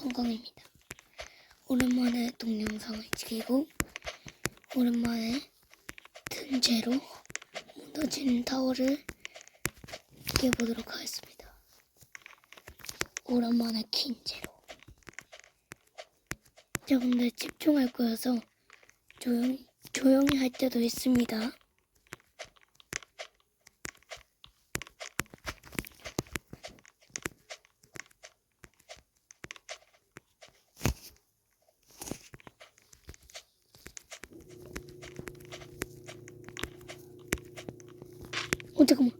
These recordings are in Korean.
건강입니다. 오랜만에 동영상을 찍고 오랜만에 등재로 무너진 타워를 깨보도록 하겠습니다. 오랜만에 킨재로. 자, 근데 집중할 거여서 조용히, 조용히 할 때도 있습니다. 어, 잠깐만.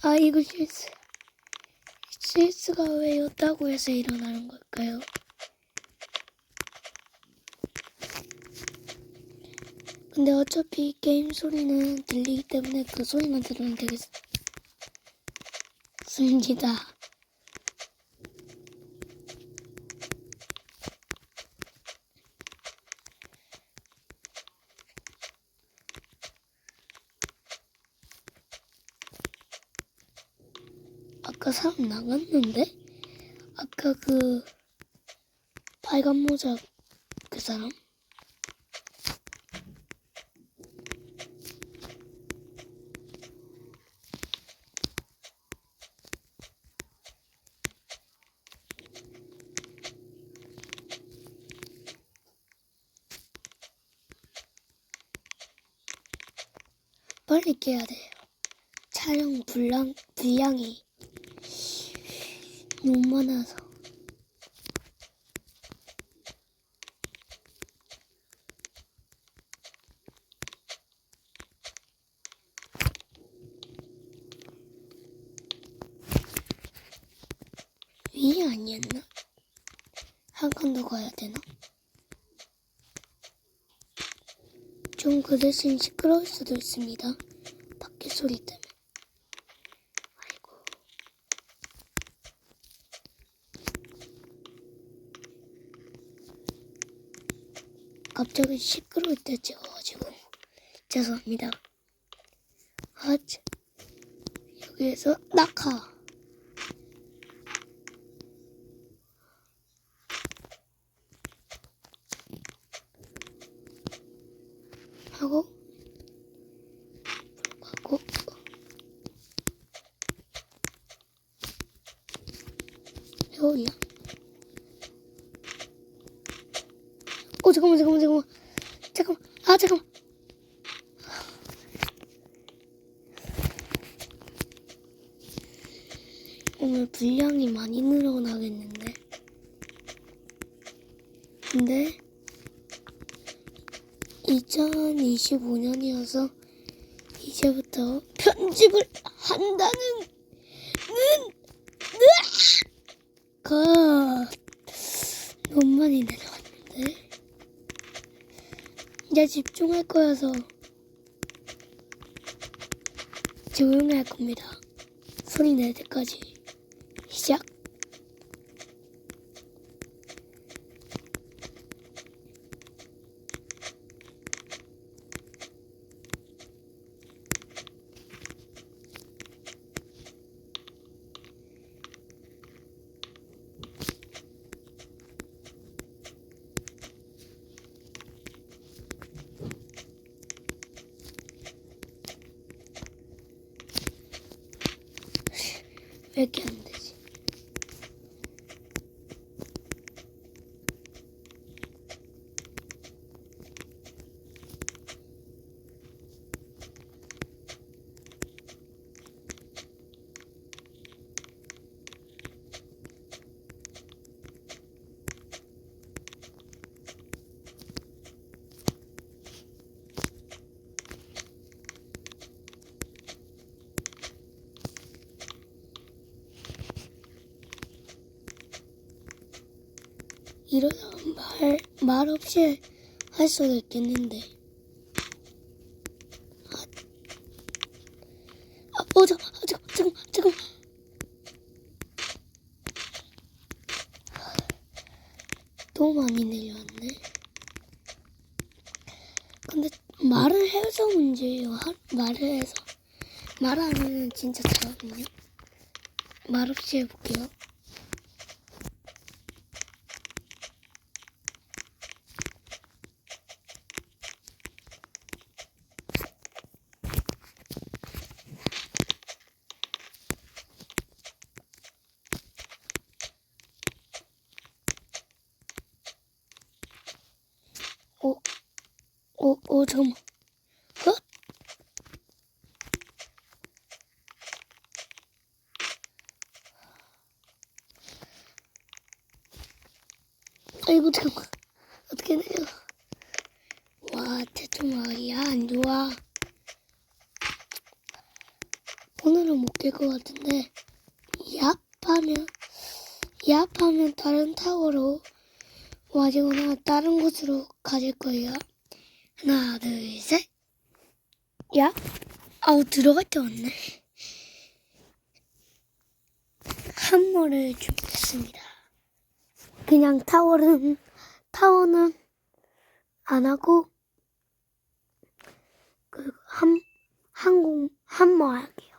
아, 이거 실수. 실수가 왜 였다고 해서 일어나는 걸까요? 근데 어차피 게임 소리는 들리기 때문에 그 소리만 들으면 되겠습니다. 아까 사람 나갔는데? 아까 그 빨간 모자 그 사람? 빨리 깨야 돼요. 촬영 분량, 분량이 너무 많아서. 위에 아니었나? 한 칸 더 가야 되나? 좀 그 대신 시끄러울 수도 있습니다. 밖에 소리 때문에. 아이고. 갑자기 시끄러울 때 찍어가지고 죄송합니다. 아, 참. 여기에서 낙하. 하고 하고 여기야. 어 잠깐만 잠깐만 잠깐만 잠깐만 아 잠깐만 오늘 분량이 많이 늘어나겠는데? 근데 2025년이어서 이제부터 편집을 한다는 가 너무 많이 내려왔는데 이제 집중할 거여서 조용히 할 겁니다. 소리 낼 때까지 시작. 왜 이렇게 안 되지? 이러다 말, 말 없이 할 수도 있겠는데. 아, 아, 어, 잠깐, 아, 잠깐, 잠깐, 잠깐. 너무 많이 내려왔네. 근데 말을 해서 문제예요. 하- 말을 해서. 말 안 하면 진짜 잘하거든요. 말 없이 해볼게요. 오 잠깐만. 어? 아이고 잠깐만. 어떻게 내려? 와 대충 야안 좋아. 오늘은 못 깰 것 같은데 얍하면 얍하면 다른 타워로 와지거나 다른 곳으로 가질 거예요. 하나, 둘, 셋. 야, 아우 들어갈 때 왔네. 한모를 준비했습니다. 그냥 타워는 타워는 안 하고 그한 항공 한모 할게요.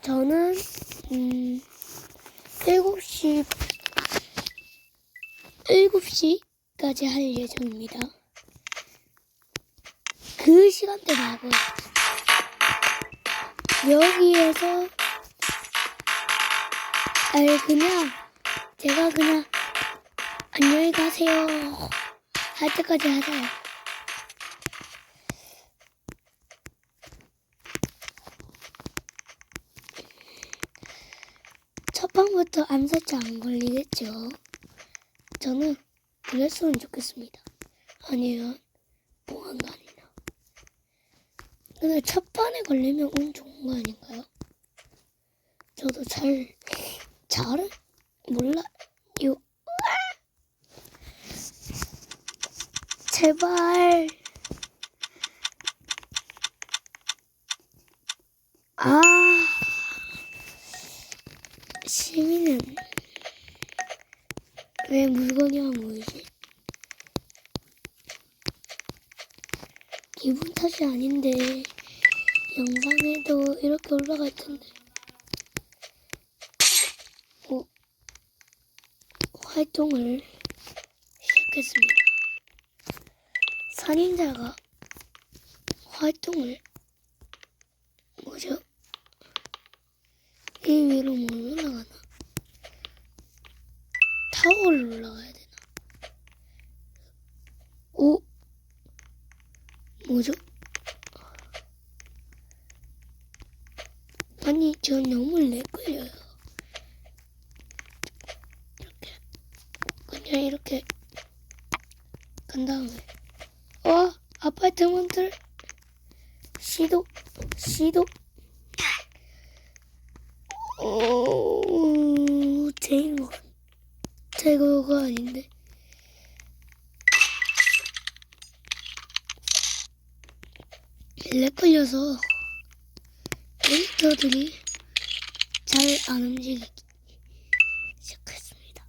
저는 음 7시 7시까지 할 예정입니다. 그 시간대 말고 여기에서 아니 그냥 제가 그냥 안녕히 가세요 할 때까지 하세요. 첫 방부터 암살자 안 걸리겠죠? 저는 그랬으면 좋겠습니다. 아니면 보안관이나. 근데 첫 판에 걸리면 운 좋은 거 아닌가요? 저도 잘, 잘은 몰라요. 제발. 아. 시민은 왜 물건이 안 보이지? 기분 탓이 아닌데 영상에도 이렇게 올라갈 텐데 오, 활동을 시작했습니다. 살인자가 활동을 뭐죠? 이 위로 못 올라가나? 타워를 올라가야 되나? 오? 뭐죠? 아니, 저 너무 렉 걸려요. 이렇게. 그냥 이렇게 간 다음에. 와, 아파트먼트 시도, 시도. 오, 제이거 제거가 아닌데. 렉 걸려서 캐릭터들이 잘 안 움직이기 시작했습니다.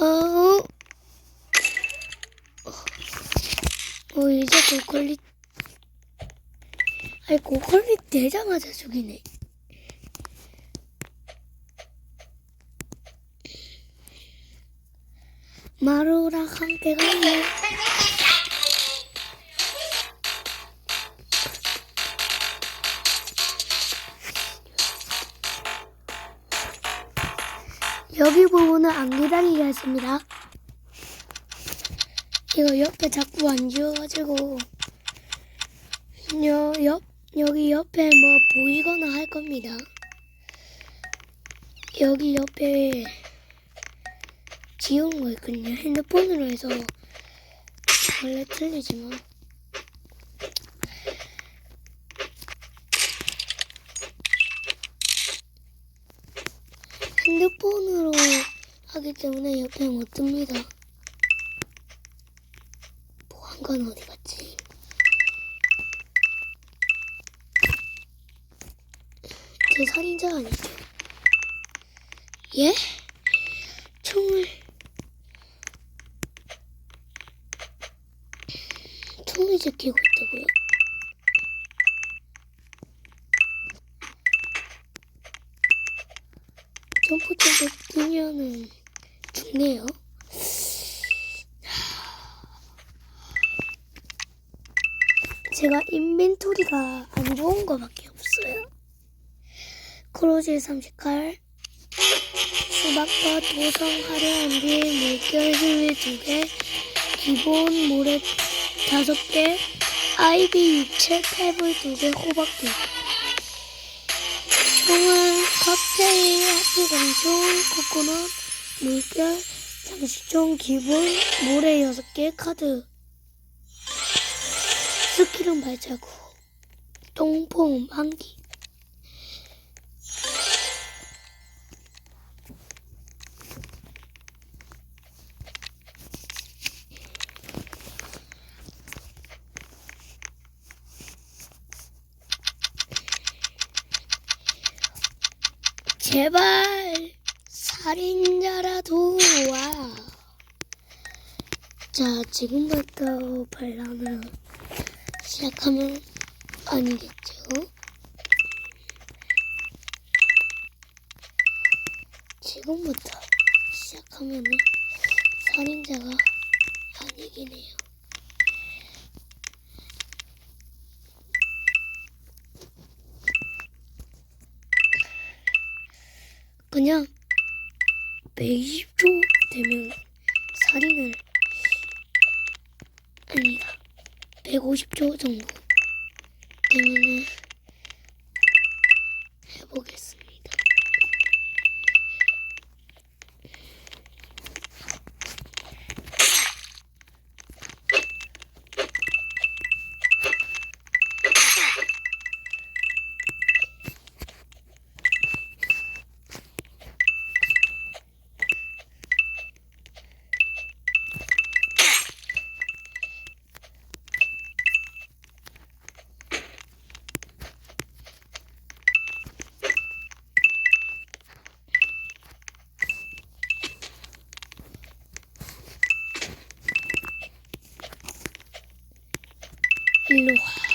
어, 어 이제 고퀄리 아니 고퀄리 되자마자 죽이네 마루랑 함께 가요 여기 부분은 안 기다리게 했습니다. 이거 옆에 자꾸 안 지워가지고 여, 옆, 여기 옆에 뭐 보이거나 할 겁니다. 여기 옆에 지운 거 있거든요. 핸드폰으로 해서 원래 틀리지만 핸드폰으로 하기 때문에 옆에 못 뜹니다. 보안관 어디 갔지? 제 살인자 아니죠? 예? 총을 총을 지키고 있다고요? 점프 쪽에 뛰면은 죽네요. 제가 인벤토리가 안 좋은 거밖에 없어요. 크로즈 30칼, 수박과 도성 화려한 뒤 물결 힐리 2개, 기본 모래 5개, 아이비 육체 탭을 2개, 호박 2개. 총은 칵테일, 하트 광총, 코코넛, 물결, 장식총, 기본, 모래 6개, 카드. 스킬은 발자국, 똥폼 한기. 제발 살인자라도 와. 자, 지금부터 반란을 시작하면 아니겠죠? 지금부터 시작하면 살인자가 아니긴 해요. 그냥 120초 되면 살인을 아니다. 150초 정도. 되면은 일로 와.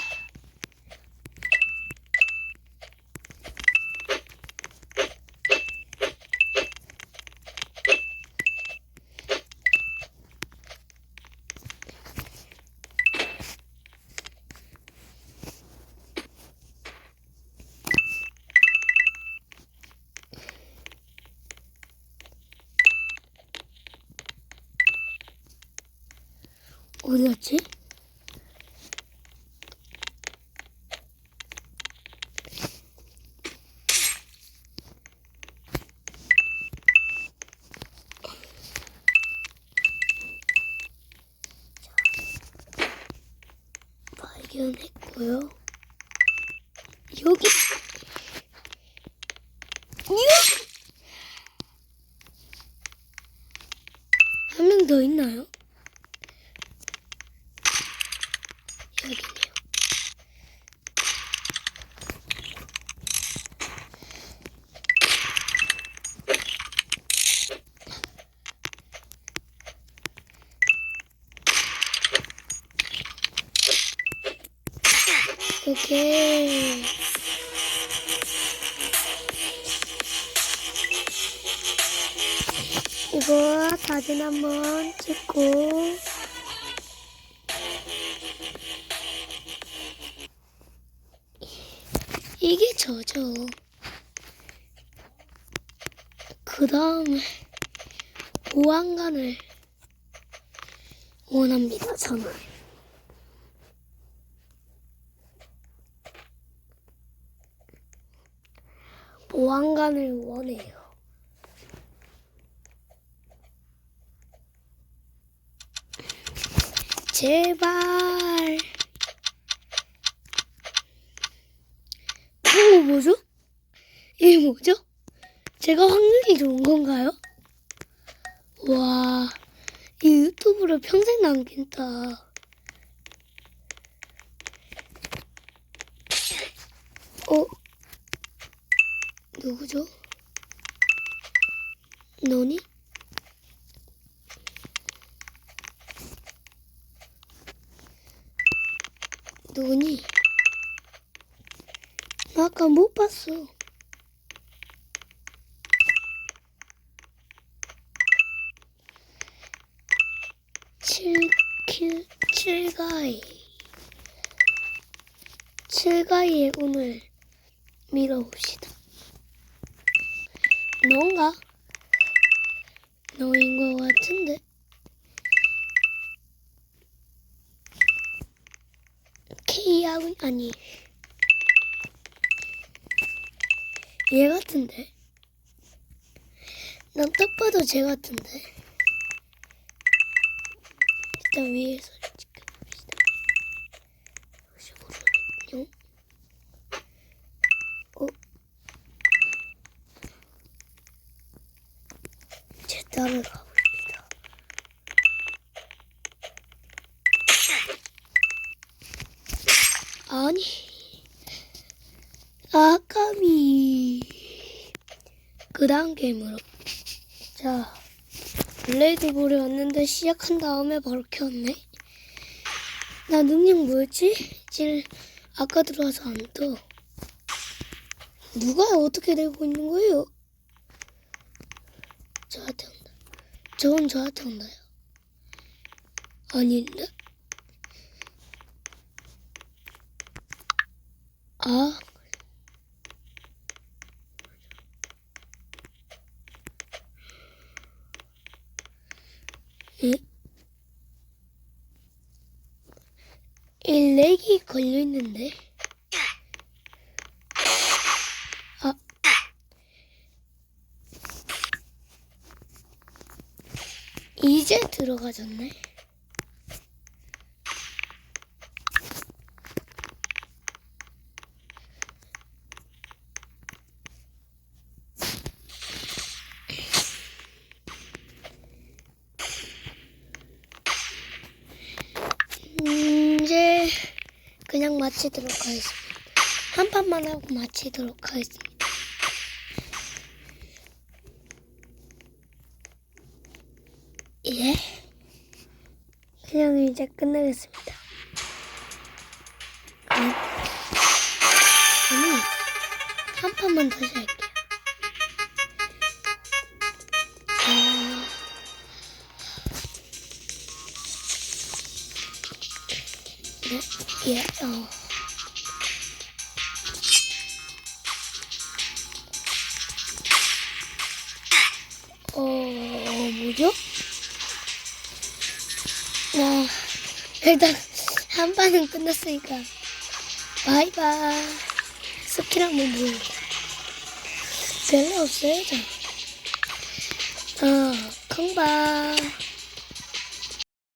어디 갔지? 발견했고요. 여기 한 명 더 있나요? 오케이. 이거 사진 한번 찍고 이게 저죠. 그 다음에 보안관을 원합니다, 저는. 보안관을 원해요. 제발. 이거 뭐죠? 이게 뭐죠? 제가 확률이 좋은 건가요? 와, 이 유튜브를 평생 남긴다. 어? 누구죠? 너니? 누구니? 나 아까 못 봤어. 칠킬 칠가이 7가위에 운을 밀어봅시다. 너인가? 너인 것 같은데. K하고 아니 얘 같은데. 난 딱 봐도 쟤 같은데. 일단 위에서 지켜봅시다. 혹시 모르겠요? 어? 제 따라가 봅니다. 아니, 아까미. 그 다음 게임으로. 자, 블레이드볼이 왔는데 시작한 다음에 바로 켰네. 나 능력 뭐였지? 질 아까 들어와서 안 떠. 누가 어떻게 되고 있는 거예요? 저한테 온다. 저건 저한테 온다요. 아닌데? 아. 에? 이 렉이 걸려있는데? 아. 이제 들어가졌네. 음, 이제 그냥 마치도록 하겠습니다. 한 판만 하고 마치도록 하겠습니다. 예? 그냥 이제 끝내겠습니다. 아니, 아니, 한 판만 다시 할게요. 아, 네, 예, 어. 어, 일단 한 판은 끝났으니까 바이바이. 스킬 한번 보여줘. 별로 없어요, 저. 어, 콩바.